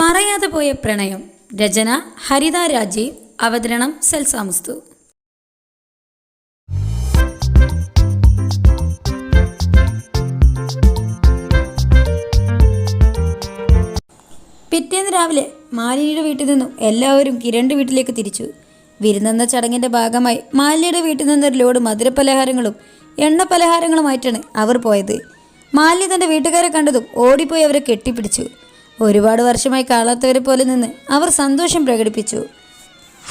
പറയാതെ പോയ പ്രണയം. രചന ഹരിത രാജീവ്. അവതരണം സെൽസാമുസ്തു പിറ്റേന്ന് രാവിലെ മാലിനിയുടെ വീട്ടിൽ നിന്നും എല്ലാവരും കിരണ്ട് വീട്ടിലേക്ക് തിരിച്ചു. വിരുന്നെന്ന ചടങ്ങിന്റെ ഭാഗമായി മാലിനിയുടെ വീട്ടിൽ നിന്നൊരു ലോഡ് മധുരപലഹാരങ്ങളും എണ്ണ പലഹാരങ്ങളുമായിട്ടാണ് അവർ പോയത്. മാലിനി തന്റെ വീട്ടുകാരെ കണ്ടതും ഓടിപ്പോയി അവരെ കെട്ടിപ്പിടിച്ചു. ഒരുപാട് വർഷമായി കാണാത്തവരെ പോലെ നിന്ന് അവർ സന്തോഷം പ്രകടിപ്പിച്ചു.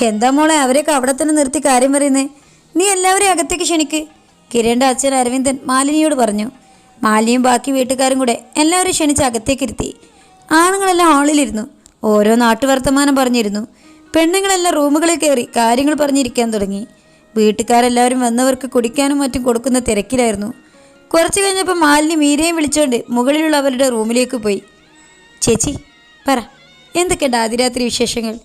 എന്താ മോളെ അവരെയൊക്കെ അവിടെ തന്നെ നിർത്തി കാര്യം പറയുന്നേ? നീ എല്ലാവരെയും അകത്തേക്ക് ക്ഷണിക്ക്. കിരേണ്ട അച്ഛൻ അരവിന്ദൻ മാലിനിയോട് പറഞ്ഞു. മാലിനിയും ബാക്കി വീട്ടുകാരും കൂടെ എല്ലാവരും ക്ഷണിച്ച് അകത്തേക്ക് ഇരുത്തി. ആണുങ്ങളെല്ലാം ഹാളിലിരുന്നു. ഓരോ നാട്ടുവർത്തമാനം പറഞ്ഞിരുന്നു. പെണ്ണുങ്ങളെല്ലാം റൂമുകളിൽ കയറി കാര്യങ്ങൾ പറഞ്ഞിരിക്കാൻ തുടങ്ങി. വീട്ടുകാരെല്ലാവരും വന്നവർക്ക് കുടിക്കാനും മറ്റും കൊടുക്കുന്ന തിരക്കിലായിരുന്നു. കുറച്ച് കഴിഞ്ഞപ്പോൾ മാലിനി മീരയും വിളിച്ചുകൊണ്ട് മുകളിലുള്ള അവരുടെ റൂമിലേക്ക് പോയി. ചേച്ചി പറ എന്തൊക്കെയുണ്ട് ആദ്യരാത്രി വിശേഷങ്ങൾ?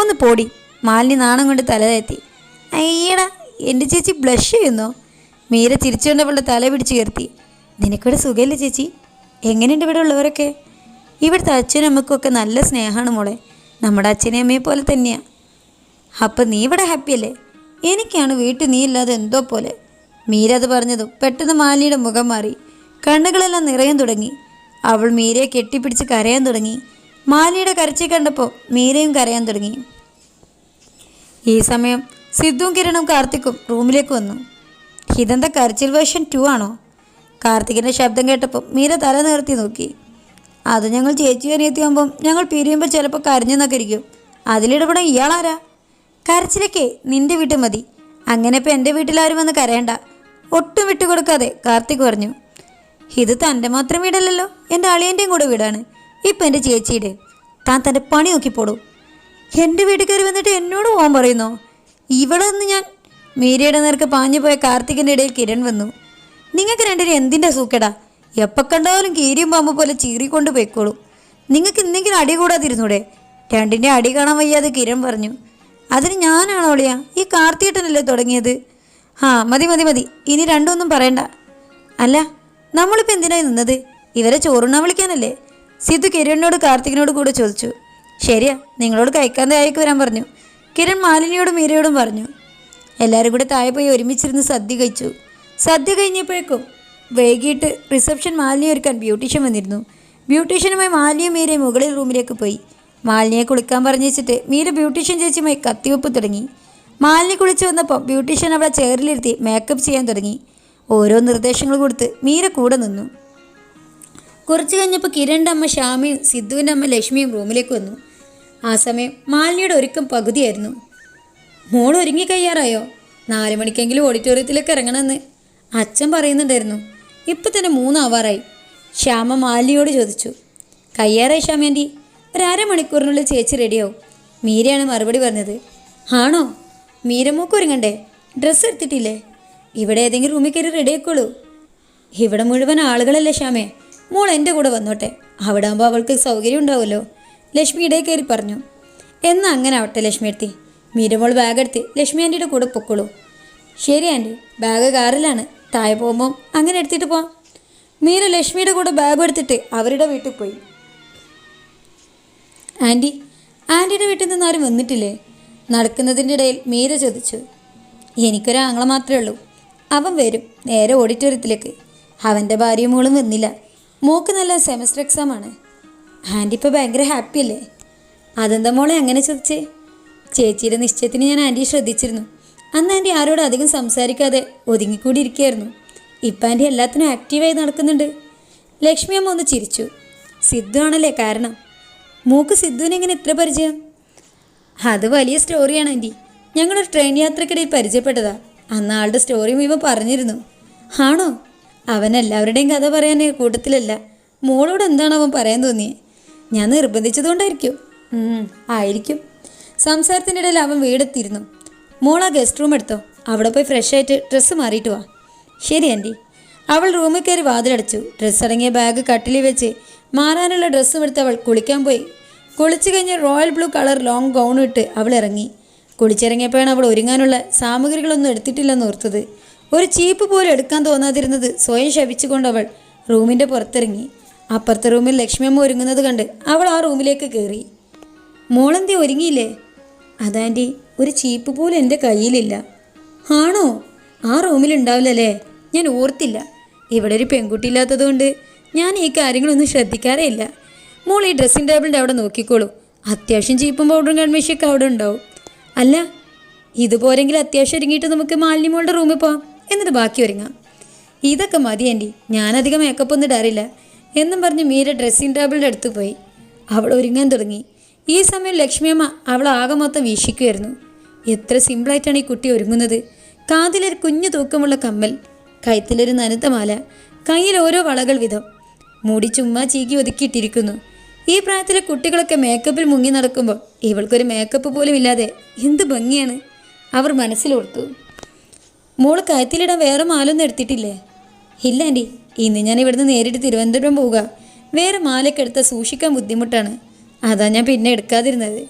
ഒന്ന് പോടി മാലിനി നാണം കൊണ്ട് തല അയ്യടാ എന്റെ ചേച്ചി ബ്ലഷ് ചെയ്യുന്നു? മീര ചിരിച്ചുകൊണ്ട് അവളുടെ തല പിടിച്ച് കയർത്തി നിനക്കിവിടെ സുഖമില്ല ചേച്ചി? എങ്ങനെയുണ്ട് ഇവിടെ ഉള്ളവരൊക്കെ? ഇവിടുത്തെ അച്ഛനും അമ്മക്കൊക്കെ നല്ല സ്നേഹമാണ് മോളെ. നമ്മുടെ അച്ഛനെയും അമ്മയെ പോലെ തന്നെയാണ് അപ്പം നീ ഇവിടെ ഹാപ്പിയല്ലേ എനിക്കാണ് വീട്ടിൽ നീ ഇല്ലാതെ എന്തോ പോലെ. മീര അത് പറഞ്ഞതും പെട്ടെന്ന് മാലിയുടെ മുഖം മാറി. കണ്ണുകളെല്ലാം നിറയാൻ തുടങ്ങി. അവൾ മീരയെ കെട്ടിപ്പിടിച്ച് കരയാൻ തുടങ്ങി. മാലിയുടെ കരച്ചിൽ കണ്ടപ്പോൾ മീരയും കരയാൻ തുടങ്ങി. ഈ സമയം സിദ്ധുവും കിരണും കാർത്തിക്കും റൂമിലേക്ക് വന്നു. ഇതെന്താ കരച്ചിൽ വേർഷൻ ടു ആണോ? കാർത്തികിന്റെ ശബ്ദം കേട്ടപ്പോൾ മീര തല നിർത്തി നോക്കി. അത് ഞങ്ങൾ ചേച്ചി അനിയത്തിയാകുമ്പം ഞങ്ങൾ പിരിയുമ്പോൾ ചിലപ്പോൾ കരഞ്ഞെന്നൊക്കെ ഇരിക്കും. അതിലിടപെടാൻ ഇയാളാരാ കരച്ചിലൊക്കെ നിന്റെ വീട്ടിൽ മതി. അങ്ങനെ ഇപ്പം എന്റെ വീട്ടിലാരും വന്ന് കരയണ്ട. ഒട്ടും വിട്ടുകൊടുക്കാതെ കാർത്തിക് പറഞ്ഞു. ഇത് തന്റെ മാത്രം വീടല്ലല്ലോ. എന്റെ അളിയന്റെയും കൂടെ വീടാണ്. ഇപ്പം എന്റെ ചേച്ചിയുടെ. താൻ തന്റെ പണി നോക്കിപ്പോടൂ. എന്റെ വീട്ടിൽ കയറി വന്നിട്ട് എന്നോട് പോകാൻ പറയുന്നോ? ഇവിടെ നിന്ന് ഞാൻ മീരയുടെ നേർക്ക് പാഞ്ഞു പോയ കാർത്തികിന്റെ ഇടയിൽ കിരൺ വന്നു. നിങ്ങൾക്ക് രണ്ടിനും എന്തിന്റെ സൂക്കേടാ? എപ്പോൾ കണ്ടാലും കീരിയും പാമ്പ് പോലെ ചീറിക്കൊണ്ട് പോയിക്കോളൂ. നിങ്ങൾക്ക് എന്തെങ്കിലും അടി കൂടാതിരുന്നൂടെ? രണ്ടിന്റെ അടി കാണാൻ വയ്യാതെ കിരൺ പറഞ്ഞു. അതിന് ഞാനാണോ ഒളിയ ഈ കാർത്തിയേട്ടനല്ലേ തുടങ്ങിയത്? ആ മതി മതി മതി. ഇനി രണ്ടൊന്നും പറയണ്ട. അല്ല നമ്മളിപ്പോൾ എന്തിനായി നിന്നത്? ഇവരെ ചോറുണ്ണാൻ വിളിക്കാനല്ലേ? സിദ്ധു കിരണിനോട് കാർത്തികിനോട് കൂടെ ചോദിച്ചു. ശരിയാ നിങ്ങളോട് കഴിക്കാൻ താഴേക്ക് വരാൻ പറഞ്ഞു. കിരൺ മാലിനിയോടും മീരയോടും പറഞ്ഞു. എല്ലാവരും കൂടെ താഴെ പോയി ഒരുമിച്ചിരുന്ന് സദ്യ കഴിച്ചു. സദ്യ കഴിഞ്ഞപ്പോഴേക്കും വൈകിട്ട് റിസപ്ഷൻ മാലിനി ഒരുക്കാൻ ബ്യൂട്ടീഷ്യൻ വന്നിരുന്നു. ബ്യൂട്ടീഷ്യനുമായി മാലിനിയും മീരയും മുകളിൽ റൂമിലേക്ക് പോയി. മാലിനിയെ കുളിക്കാൻ പറഞ്ഞു വെച്ചിട്ട് മീര ബ്യൂട്ടീഷ്യൻ ചേച്ചിയുമായി കത്തിവെപ്പ് തുടങ്ങി. മാലിനി കുളിച്ച് വന്നപ്പോൾ ബ്യൂട്ടീഷ്യൻ അവളെ ചെയറിലിരുത്തി മേക്കപ്പ് ചെയ്യാൻ തുടങ്ങി. ഓരോ നിർദ്ദേശങ്ങൾ കൊടുത്ത് മീര കൂടെ നിന്നു. കുറച്ച് കഴിഞ്ഞപ്പോൾ കിരണിന്റെ അമ്മ ശ്യാമയും സിദ്ധുവിന്റെ അമ്മ ലക്ഷ്മിയും റൂമിലേക്ക് വന്നു. ആ സമയം മാലിനിയുടെ ഒരുക്കം പകുതിയായിരുന്നു. മോൾ ഒരുങ്ങി കഴിയാറായോ നാല് മണിക്കെങ്കിലും ഓഡിറ്റോറിയത്തിലേക്ക് ഇറങ്ങണമെന്ന് അച്ഛൻ പറയുന്നുണ്ടായിരുന്നു. ഇപ്പം തന്നെ മൂന്നാവാറായി. ശ്യാമ മാലിനിയോട് ചോദിച്ചു. കയ്യാറായി ശ്യാമേന്റി ഒരമണിക്കൂറിനുള്ളിൽ ചേച്ചി റെഡിയാവും. മീരയാണ് മറുപടി പറഞ്ഞത്. ആണോ? മീരമോക്ക് ഡ്രസ്സ് എടുത്തിട്ടില്ലേ? ഇവിടെ ഏതെങ്കിലും റൂമിൽ കയറി റെഡി ആക്കുള്ളൂ ഇവിടെ മുഴുവൻ ആളുകളല്ലേ ശ്യാമേ? മോൾ എന്റെ കൂടെ വന്നോട്ടെ. അവിടെ ആകുമ്പോൾ അവൾക്ക് സൗകര്യം ഉണ്ടാവുമല്ലോ. ലക്ഷ്മി ഇടയിൽ കയറി പറഞ്ഞു. എന്നാൽ അങ്ങനെ ആവട്ടെ ലക്ഷ്മി എടുത്തി മീരമോൾ ബാഗ് എടുത്ത് ലക്ഷ്മി ആന്റിയുടെ കൂടെ പൊക്കോളൂ. ശരി ആന്റി. ബാഗ് കാറിലാണ്. താഴെ പോകുമ്പോൾ അങ്ങനെ എടുത്തിട്ട് പോവാം. മീര ലക്ഷ്മിയുടെ കൂടെ ബാഗ് എടുത്തിട്ട് അവരുടെ വീട്ടിൽ പോയി. ആന്റി ആന്റിയുടെ വീട്ടിൽ നിന്ന് ആരും വന്നിട്ടില്ലേ? നടക്കുന്നതിന്റെ ഇടയിൽ മീര ചോദിച്ചു. എനിക്കൊരാങ്ങളെ മാത്രമേ ഉള്ളൂ. അവൻ വരും. നേരെ ഓഡിറ്റോറിയത്തിലേക്ക്. അവന്റെ ഭാര്യയും മോളും വന്നില്ല മോക്ക് നല്ല സെമസ്റ്റർ എക്സാമാണ് ആന്റി ഇപ്പോൾ ഭയങ്കര ഹാപ്പി അല്ലേ? അതെന്താ മോളെ അങ്ങനെ ചോദിച്ചേ ചേച്ചിയുടെ നിശ്ചയത്തിന് ഞാൻ ആന്റിയെ ശ്രദ്ധിച്ചിരുന്നു. അന്ന് ആന്റി ആരോട് അധികം സംസാരിക്കാതെ ഒതുങ്ങിക്കൂടി ഇരിക്കുകയായിരുന്നു ഇപ്പം ആന്റി എല്ലാത്തിനും ആക്റ്റീവായി നടക്കുന്നുണ്ട്. ലക്ഷ്മി അമ്മ ഒന്ന് ചിരിച്ചു. സിദ്ധു ആണല്ലേ കാരണം? മൂക്ക് സിദ്ധുവിനെ എങ്ങനെ ഇത്ര പരിചയം? അത് വലിയ സ്റ്റോറിയാണ് ആന്റി ഞങ്ങളൊരു ട്രെയിൻ യാത്രക്കിടയിൽ പരിചയപ്പെട്ടതാ. അന്ന് ആളുടെ സ്റ്റോറി ഇവ പറഞ്ഞിരുന്നു. ആണോ? അവൻ എല്ലാവരുടെയും കഥ പറയാൻ കൂട്ടത്തിലല്ല. മോളോട് എന്താണ് അവൻ പറയാൻ തോന്നിയേ? ഞാൻ നിർബന്ധിച്ചതുകൊണ്ടായിരിക്കും. ആയിരിക്കും. സംസാരത്തിനിടയിൽ അവൻ വീടെത്തിയിരുന്നു. മോൾ ആ ഗസ്റ്റ് റൂം എടുത്തോ? അവിടെ പോയി ഫ്രഷ് ആയിട്ട് ഡ്രസ്സ് മാറിയിട്ട് വാ. ശരി ആന്റി അവൾ റൂമിൽ കയറി വാതിലടച്ചു. ഡ്രസ്സ് അടങ്ങിയ ബാഗ് കട്ടിലിൽ വെച്ച് മാറാനുള്ള ഡ്രസ്സും എടുത്ത് അവൾ കുളിക്കാൻ പോയി. കുളിച്ചു കഴിഞ്ഞ് royal blue colour long gown ഇട്ട് അവൾ ഇറങ്ങി. കുളിച്ചിറങ്ങിയപ്പോഴാണ് അവൾ ഒരുങ്ങാനുള്ള സാമഗ്രികളൊന്നും എടുത്തിട്ടില്ലെന്ന് ഓർത്തത്. ഒരു ചീപ്പ് പോലും എടുക്കാൻ തോന്നാതിരുന്നത് സ്വയം ശപിച്ചുകൊണ്ട് അവൾ റൂമിന്റെ പുറത്തിറങ്ങി. അപ്പുറത്തെ റൂമിൽ ലക്ഷ്മിയമ്മ ഒരുങ്ങുന്നത് കണ്ട് അവൾ ആ റൂമിലേക്ക് കയറി. മോളെന്തി ഒരുങ്ങിയില്ലേ? അതാന്റെ ഒരു ചീപ്പ് പോലും എന്റെ കയ്യിലില്ല. ആണോ? ആ റൂമിലുണ്ടാവില്ലല്ലേ ഞാൻ ഓർത്തില്ല. ഇവിടെ ഒരു പെൺകുട്ടി ഇല്ലാത്തതുകൊണ്ട് ഞാൻ ഈ കാര്യങ്ങളൊന്നും ശ്രദ്ധിക്കാറേ ഇല്ല. മോൾ ഈ ഡ്രസ്സിംഗ് ടേബിളിന്റെ അവിടെ നോക്കിക്കോളൂ. അത്യാവശ്യം ചീപ്പും പൗഡറും കൺമേശയൊക്കെ അവിടെ ഉണ്ടാവും. അല്ല ഇതുപോരെങ്കിൽ അത്യാവശ്യം ഒരുങ്ങിയിട്ട് നമുക്ക് മാലിന്യമോളുടെ റൂമിൽ പോവാം. എന്നിട്ട് ബാക്കി ഒരുങ്ങാം. ഇതൊക്കെ മതി ആന്റി ഞാനധികം മേക്കപ്പ് ഒന്നും ഇടാറില്ല. എന്നും പറഞ്ഞ് മീര ഡ്രസ്സിംഗ് ടേബിളിന്റെ അടുത്ത് പോയി. അവൾ ഒരുങ്ങാൻ തുടങ്ങി. ഈ സമയം ലക്ഷ്മിയമ്മ അവൾ ആകെ മൊത്തം വീക്ഷിക്കുമായിരുന്നു എത്ര സിമ്പിളായിട്ടാണ് ഈ കുട്ടി ഒരുങ്ങുന്നത്. കാതിലൊരു കുഞ്ഞു തൂക്കമുള്ള കമ്മൽ കഴുത്തിലൊരു നനുത്ത മാല കയ്യിൽ ഓരോ വളകൾ വിധം. മുടി ചുമ്മാ ചീകി ഒതുക്കിയിട്ടിരിക്കുന്നു. ഈ പ്രായത്തിലെ കുട്ടികളൊക്കെ മേക്കപ്പിൽ മുങ്ങി നടക്കുമ്പോൾ ഇവൾക്കൊരു മേക്കപ്പ് പോലും ഇല്ലാതെ എന്ത് ഭംഗിയാണ്? അവർ മനസ്സിലോർത്തു. മോൾ കയത്തിലിടാൻ വേറെ മാലൊന്നും എടുത്തിട്ടില്ലേ? ഇല്ല ആന്റി ഇന്ന് ഞാൻ ഇവിടുന്ന് നേരിട്ട് തിരുവനന്തപുരം പോവുക. വേറെ മാലയൊക്കെ എടുത്താൽ സൂക്ഷിക്കാൻ ബുദ്ധിമുട്ടാണ്. അതാ ഞാൻ പിന്നെ എടുക്കാതിരുന്നത്.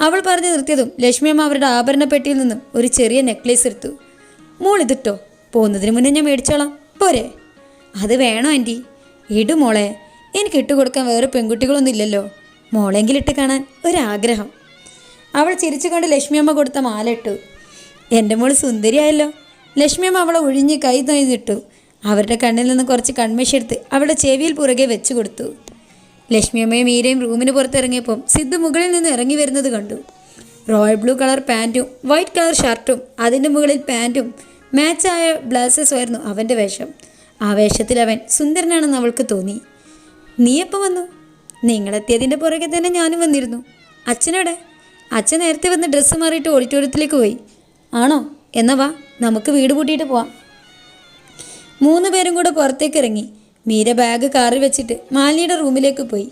അവൾ പറഞ്ഞു നിർത്തിയതും ലക്ഷ്മിയമ്മ അവരുടെ ആഭരണ പെട്ടിയിൽ നിന്നും ഒരു ചെറിയ നെക്ലേസ് എടുത്തു. മോൾ ഇതിട്ടോ? പോകുന്നതിന് മുന്നേ ഞാൻ മേടിച്ചോളാം. പോരെ. അത് വേണോ ആന്റി ഇടു മോളെ. എനിക്ക് ഇട്ടുകൊടുക്കാൻ വേറെ പെൺകുട്ടികളൊന്നും ഇല്ലല്ലോ. മോളെങ്കിലും ഇട്ട് കാണാൻ ഒരാഗ്രഹം. അവൾ ചിരിച്ചുകൊണ്ട് ലക്ഷ്മിയമ്മ കൊടുത്ത മാല ഇട്ടു എന്റെ മോൾ സുന്ദരിയായല്ലോ. ലക്ഷ്മിയമ്മ അവളെ ഒഴിഞ്ഞ് കൈ തൊയ്തിട്ടു. അവരുടെ കണ്ണിൽ നിന്ന് കുറച്ച് കൺമേശെടുത്ത് അവളുടെ ചെവിയിൽ പുറകെ വെച്ചു കൊടുത്തു. ലക്ഷ്മിയമ്മയും മീരയും റൂമിന് പുറത്തിറങ്ങിയപ്പം സിദ്ധു മുകളിൽ നിന്ന് ഇറങ്ങി വരുന്നത് കണ്ടു. റോയൽ ബ്ലൂ കളർ പാന്റും വൈറ്റ് കളർ ഷർട്ടും അതിന്റെ മുകളിൽ പാന്റും മാച്ചായ ബ്ലൗസസും ആയിരുന്നു അവന്റെ വേഷം. ആ വേഷത്തിൽ അവൻ സുന്ദരനാണെന്ന് അവൾക്ക് തോന്നി. നീ എപ്പോൾ വന്നു? നിങ്ങളെത്തിയതിന്റെ പുറകെ തന്നെ ഞാനും വന്നിരുന്നു. അച്ഛനോടെ അച്ഛൻ നേരത്തെ വന്ന് ഡ്രസ്സ് മാറിയിട്ട് ഓഡിറ്റോറിയത്തിലേക്ക് പോയി. ആണോ? എന്നാ വാ നമുക്ക് വീട് പൂട്ടിയിട്ട് പോവാം. മൂന്ന് പേരും കൂടെ പുറത്തേക്ക് ഇറങ്ങി. മീര ബാഗ് കാറിൽ വെച്ചിട്ട് മാലിനിയുടെ റൂമിലേക്ക് പോയി.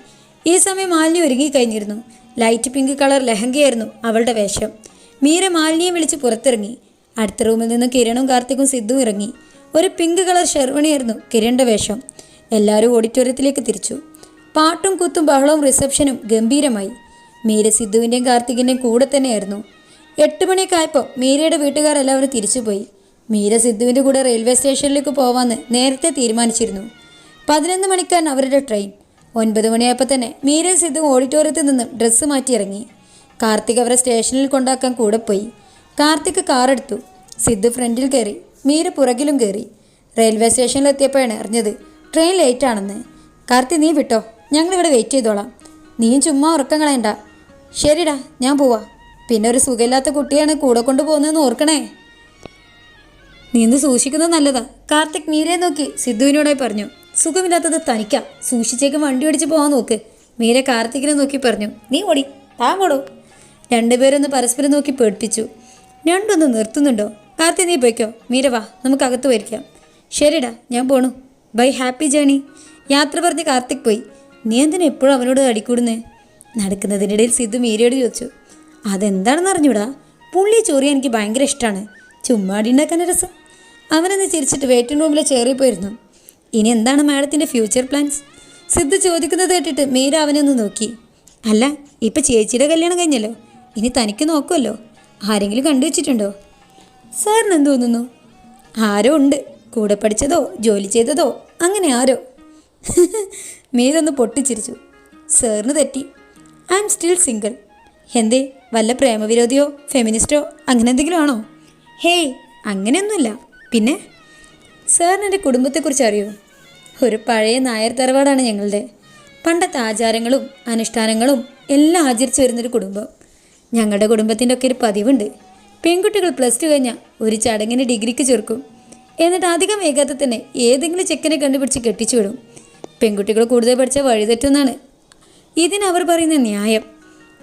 ഈ സമയം മാലിനി ഒരുങ്ങി കഴിഞ്ഞിരുന്നു. ലൈറ്റ് പിങ്ക് കളർ ലെഹങ്കയായിരുന്നു അവളുടെ വേഷം. മീര മാലിനിയെ വിളിച്ച് പുറത്തിറങ്ങി. അടുത്ത റൂമിൽ നിന്ന് കിരണും കാർത്തിക്കും സിദ്ധുവും ഇറങ്ങി. ഒരു പിങ്ക് കളർ ഷെർവണിയായിരുന്നു കിരണിന്റെ വേഷം. എല്ലാവരും ഓഡിറ്റോറിയത്തിലേക്ക് തിരിച്ചു. പാട്ടും കുത്തും ബഹളവും റിസപ്ഷനും ഗംഭീരമായി. മീര സിദ്ധുവിന്റെയും കാർത്തികിന്റെയും കൂടെ തന്നെയായിരുന്നു. എട്ട് മണിയൊക്കെ ആയപ്പോൾ മീരയുടെ വീട്ടുകാരെല്ലാവരും തിരിച്ചുപോയി. മീര സിദ്ധുവിന്റെ കൂടെ റെയിൽവേ സ്റ്റേഷനിലേക്ക് പോവാമെന്ന് നേരത്തെ തീരുമാനിച്ചിരുന്നു. പതിനൊന്ന് മണിക്കാണ് അവരുടെ ട്രെയിൻ. ഒൻപത് മണിയായപ്പോൾ തന്നെ മീരയും സിദ്ധുവും ഓഡിറ്റോറിയത്തിൽ നിന്നും ഡ്രസ്സ് മാറ്റി ഇറങ്ങി കാർത്തിക് അവരെ സ്റ്റേഷനിൽ കൊണ്ടാക്കാൻ കൂടെ പോയി. കാർത്തിക് കാറെടുത്തു സിദ്ധു ഫ്രണ്ടിൽ കയറി മീര പുറകിലും കയറി. റെയിൽവേ സ്റ്റേഷനിലെത്തിയപ്പോഴാണ് അറിഞ്ഞത് ട്രെയിൻ ലേറ്റ് ആണെന്ന്. കാർത്തി നീ വിട്ടോ? ഞങ്ങളിവിടെ വെയിറ്റ് ചെയ്തോളാം. നീ ചുമ്മാ ഉറക്കം കളയണ്ട. ശരിടാ ഞാൻ പോവാ. പിന്നെ ഒരു സുഖമില്ലാത്ത കുട്ടിയാണ് കൂടെ കൊണ്ടുപോകുന്നതെന്ന് ഓർക്കണേ. നീന്ത് സൂക്ഷിക്കുന്നത് നല്ലതാ. കാർത്തിക് മീരയെ നോക്കി സിദ്ധുവിനോടായി പറഞ്ഞു. സുഖമില്ലാത്തത് തനിക്കാ. സൂക്ഷിച്ചേക്ക് വണ്ടി ഓടിച്ച് പോകാൻ നോക്ക്. മീര കാർത്തിക്കിനെ നോക്കി പറഞ്ഞു. നീ ഓടി താൻ ഓടോ. രണ്ടുപേരൊന്ന് പരസ്പരം നോക്കി പേടിപ്പിച്ചു. രണ്ടൊന്ന് നിർത്തുന്നുണ്ടോ? കാർത്തി നീ പോയിക്കോ. മീര വാ നമുക്ക് അകത്ത് വരിക്കാം ശരിടാ ഞാൻ പോണു. Bye happy journey. യാത്ര പറഞ്ഞ് കാർത്തിക് പോയി. നീ എന്തിനാ എപ്പോഴും അവനോട് അടിക്കൂടുന്നേ നടക്കുന്നതിനിടയിൽ സിദ്ധു മീരയോട് ചോദിച്ചു. അതെന്താണെന്ന് അറിഞ്ഞൂടാ? പുള്ളി ചോറി എനിക്ക് ഭയങ്കര ഇഷ്ടമാണ് ചുമ്മാടി ഉണ്ടാക്കാൻ രസം. അവനെന്ന് ചിരിച്ചിട്ട് വെയിറ്റിംഗ് റൂമിൽ ചേറി പോയിരുന്നു. ഇനി എന്താണ് മാഡത്തിന്റെ ഫ്യൂച്ചർ പ്ലാൻസ് സിദ്ധു ചോദിക്കുന്നത് കേട്ടിട്ട് മീര അവനെ ഒന്ന് നോക്കി. അല്ല ഇപ്പം ചേച്ചിയുടെ കല്യാണം കഴിഞ്ഞല്ലോ. ഇനി തനിക്ക് നോക്കുമല്ലോ ആരെങ്കിലും കണ്ടുവച്ചിട്ടുണ്ടോ? സാറിന് എന്ത് തോന്നുന്നു? ആരോ ഉണ്ട്. കൂടെ പഠിച്ചതോ ജോലി ചെയ്തതോ അങ്ങനെ ആരോ. മീരൊന്ന് പൊട്ടിച്ചിരിച്ചു. സാറിന് തെറ്റി. ഐ എം സ്റ്റിൽ സിംഗിൾ എന്തേ വല്ല പ്രേമവിരോധിയോ ഫെമിനിസ്റ്റോ അങ്ങനെ എന്തെങ്കിലും ആണോ? ഹേയ് അങ്ങനെയൊന്നുമില്ല. പിന്നെ? സാറിന് എന്റെ കുടുംബത്തെക്കുറിച്ച് അറിയോ? ഒരു പഴയ നായർ തറവാടാണ് ഞങ്ങളുടെ. പണ്ടത്തെ ആചാരങ്ങളും അനുഷ്ഠാനങ്ങളും എല്ലാം ആചരിച്ചു വരുന്നൊരു കുടുംബം. ഞങ്ങളുടെ കുടുംബത്തിന്റെ ഒക്കെ ഒരു പതിവുണ്ട്. പെൺകുട്ടികൾ പ്ലസ് ടു കഴിഞ്ഞാൽ ഒരു ചടങ്ങിന് ഡിഗ്രിക്ക് ചേർക്കും എന്നിട്ട് അധികം വേഗത്തിൽ തന്നെ ഏതെങ്കിലും ചെക്കനെ കണ്ടുപിടിച്ച് കെട്ടിച്ചു വിടും. പെൺകുട്ടികൾ കൂടുതൽ പഠിച്ച വഴിതെറ്റുന്നാണ്. ഇതിനവർ പറയുന്ന ന്യായം.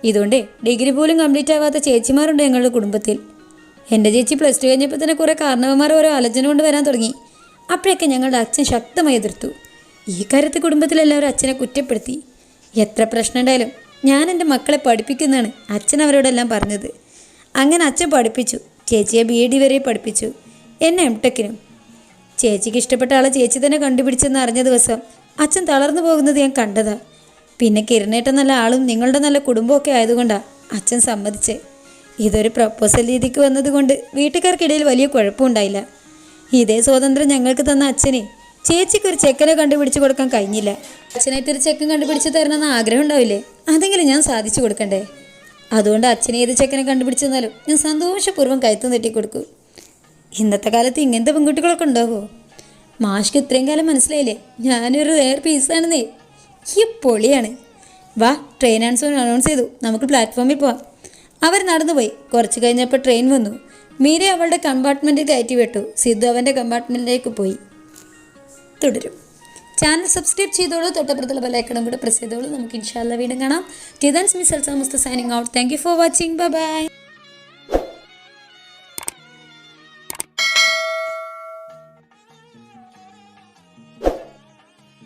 ഇതുകൊണ്ട് ഡിഗ്രി പോലും കംപ്ലീറ്റ് ആവാത്ത ചേച്ചിമാരുണ്ട് ഞങ്ങളുടെ കുടുംബത്തിൽ. എന്റെ ചേച്ചി പ്ലസ് ടു കഴിഞ്ഞപ്പോൾ തന്നെ കുറേ കാരണവന്മാർ ഓരോ ആലോചന കൊണ്ട് വരാൻ തുടങ്ങി. അപ്പോഴൊക്കെ ഞങ്ങളുടെ അച്ഛൻ ശക്തമായി എതിർത്തു. ഈ കാര്യത്തിൽ കുടുംബത്തിലെല്ലാവരും അച്ഛനെ കുറ്റപ്പെടുത്തി. എത്ര പ്രശ്നം ഉണ്ടായാലും ഞാൻ എന്റെ മക്കളെ പഠിപ്പിക്കുന്നതാണ് അച്ഛൻ അവരോടെല്ലാം പറഞ്ഞത്. അങ്ങനെ അച്ഛൻ പഠിപ്പിച്ചു. ചേച്ചിയെ ബി എ ഡി വരെ പഠിപ്പിച്ചു. എന്നെ എം ടെക്കിനും ചേച്ചിക്ക് ഇഷ്ടപ്പെട്ട ആളെ ചേച്ചി തന്നെ കണ്ടുപിടിച്ചെന്ന് അറിഞ്ഞ ദിവസം അച്ഛൻ തളർന്നു പോകുന്നത് ഞാൻ കണ്ടത്. പിന്നെ കിരണേട്ട നല്ല ആളും നിങ്ങളുടെ നല്ല കുടുംബമൊക്കെ ആയതുകൊണ്ടാണ് അച്ഛൻ സമ്മതിച്ച്. ഇതൊരു പ്രപ്പോസൽ രീതിക്ക് വന്നതുകൊണ്ട് വീട്ടുകാർക്കിടയിൽ വലിയ കുഴപ്പമുണ്ടായില്ല. ഇതേ സ്വാതന്ത്ര്യം ഞങ്ങൾക്ക് തന്ന അച്ഛനെ ചേച്ചിക്ക് ഒരു ചെക്കനെ കണ്ടുപിടിച്ചു കൊടുക്കാൻ കഴിഞ്ഞില്ല. അച്ഛനായിട്ട് ഒരു ചെക്കൻ കണ്ടുപിടിച്ച് തരണമെന്ന് ആഗ്രഹം ഉണ്ടാവില്ലേ? അതെങ്കിലും ഞാൻ സാധിച്ചു കൊടുക്കണ്ടേ? അതുകൊണ്ട് അച്ഛനെ ഏത് ചെക്കനെ കണ്ടുപിടിച്ചെന്നാലും ഞാൻ സന്തോഷപൂർവം കയത്തു നെട്ടി കൊടുക്കും ഇന്നത്തെ കാലത്ത് ഇങ്ങനത്തെ പെൺകുട്ടികളൊക്കെ ഉണ്ടാവോ? മാഷ്ക്ക് ഇത്രയും കാലം മനസ്സിലായില്ലേ? ഞാനൊരു റെയർ പീസാണെന്നേ ഈ പൊളിയാണ്. വാ ട്രെയിൻ ആൻസോൺ അനൗൺസ് ചെയ്തു. നമുക്ക് പ്ലാറ്റ്ഫോമിൽ പോവാം. അവർ നടന്നുപോയി കുറച്ച് കഴിഞ്ഞപ്പോൾ ട്രെയിൻ വന്നു. മീര അവളുടെ കമ്പാർട്ട്മെന്റിൽ കയറ്റി വിട്ടു. സിദ്ധു അവന്റെ കമ്പാർട്ട്മെന്റിലേക്ക് പോയി. തുടരും. ചാനൽ സബ്സ്ക്രൈബ് ചെയ്തോളൂ. തൊട്ടപ്പുറത്തുള്ള ബെല്ലൈക്കണം കൂടെ പ്രസ് ചെയ്തോളൂ. നമുക്ക് ഇൻഷാല്ല വീണ്ടും കാണാം. ടിദൻസ് മിസ് അൽസാമുസ്ത signing out thank you for watching bye bye